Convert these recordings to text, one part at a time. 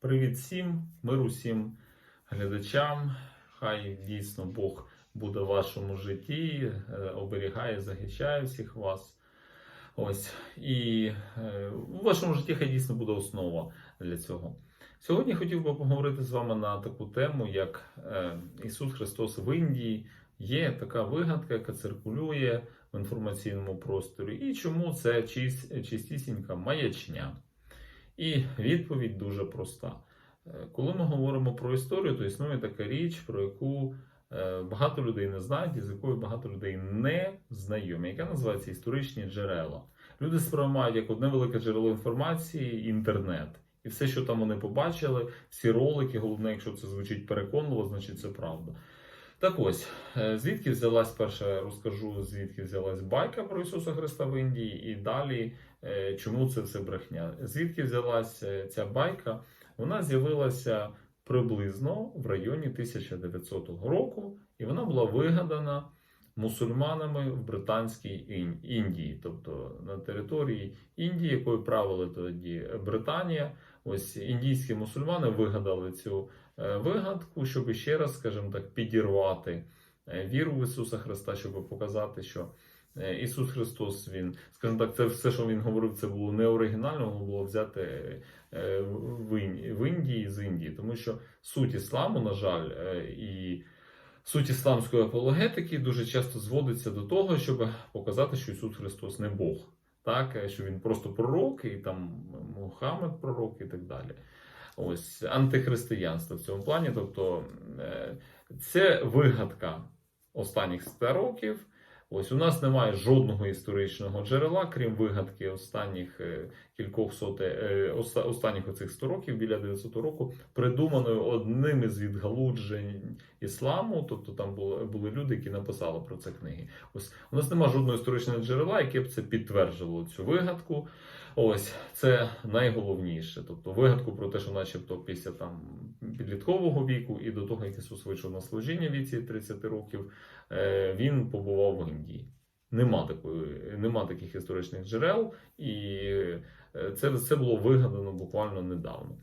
Привіт всім, миру всім глядачам. Хай дійсно Бог буде в вашому житті, е, оберігає, захищає всіх вас. Ось. І е, у вашому житті хай дійсно буде основа для цього. Сьогодні хотів би поговорити з вами на таку тему, як е, Ісус Христос в Індії. Є така вигадка, яка циркулює в інформаційному просторі, і чому це чис- чистісінька маячня. І відповідь дуже проста. Е, Коли ми говоримо про історію, то існує така річ, про яку е, багато людей не знають, і з якою багато людей не знайомі, яка називається історичні джерела. Люди сприймають як одне велике джерело інформації інтернет. І все, що там вони побачили, всі ролики, головне, якщо це звучить переконливо, значить це правда. Так ось, е, звідки взялась перша, розкажу, звідки взялась байка про Ісуса Христа в Індії, і далі е, чому це все брехня. Звідки взялась е, ця байка? Вона з'явилася приблизно в районі 1900 року, і вона була вигадана мусульманами в Британській Індії, тобто на території Індії, якою правила тоді Британія. Ось індійські мусульмани вигадали цю вигадку, щоб ще раз, скажімо так, підірвати е, віру в Ісуса Христа, щоб показати, що е, Ісус Христос, він, скажімо так, це все, що він говорив, це було не оригінально, воно було взяти е, в Індії з Індії, тому що суть ісламу, на жаль, е, і суть ісламської апологетики дуже часто зводиться до того, щоб показати, що Ісус Христос не Бог. Так, е, що він просто пророк, і там Мухаммед пророк, і так далі. Ось антихристиянство в цьому плані. Тобто е, це вигадка останніх 100 років. Ось у нас немає жодного історичного джерела, крім вигадки останніх е, кількох соте, е, останніх оцих 100 років, біля 900 року, придуманою одним із відгалуджень ісламу. Тобто там були, були люди, які написали про це книги. Ось у нас немає жодного історичного джерела, яке б це підтверджувало цю вигадку. Ось це найголовніше. Тобто вигадку про те, що, начебто, після там підліткового віку і до того, як Ісус вийшов на служіння віці 30 років, е, він побував в Індії. Нема такої, нема таких історичних джерел, і е, це, це було вигадано буквально недавно.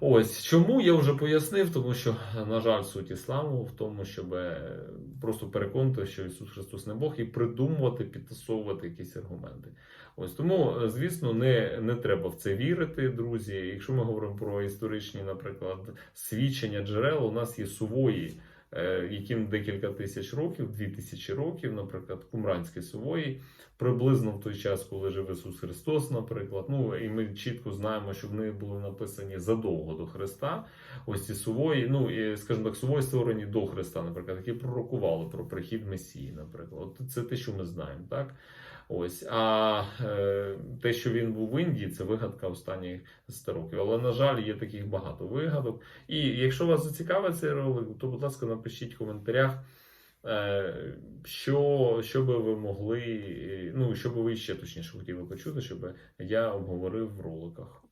Ось чому я вже пояснив, тому що, на жаль, суть ісламу в тому, щоб е, просто переконати, що Ісус Христос не Бог, і придумувати, підтасовувати якісь аргументи. Ось тому, е, звісно, не, не треба в це вірити, друзі. Якщо ми говоримо про історичні, наприклад, свідчення джерел, у нас є сувої, яким декілька тисяч років, дві тисячі років, наприклад, кумранські сувої, приблизно в той час, коли жив Ісус Христос, наприклад. Ну і ми чітко знаємо, що вони були написані задовго до Христа. Ось ці сувої, ну і скажімо так, сувої створені до Христа, наприклад, які пророкували про прихід Месії, наприклад. От це те, що ми знаємо, так. Ось, а е, те, що він був в Індії, це вигадка останніх 100 років. Але, на жаль, є таких багато вигадок. І якщо вас зацікавить цей ролик, то, будь ласка, напишіть в коментарях, е, що, що би ви могли, ну, що би ви ще точніше хотіли почути, щоб я обговорив в роликах.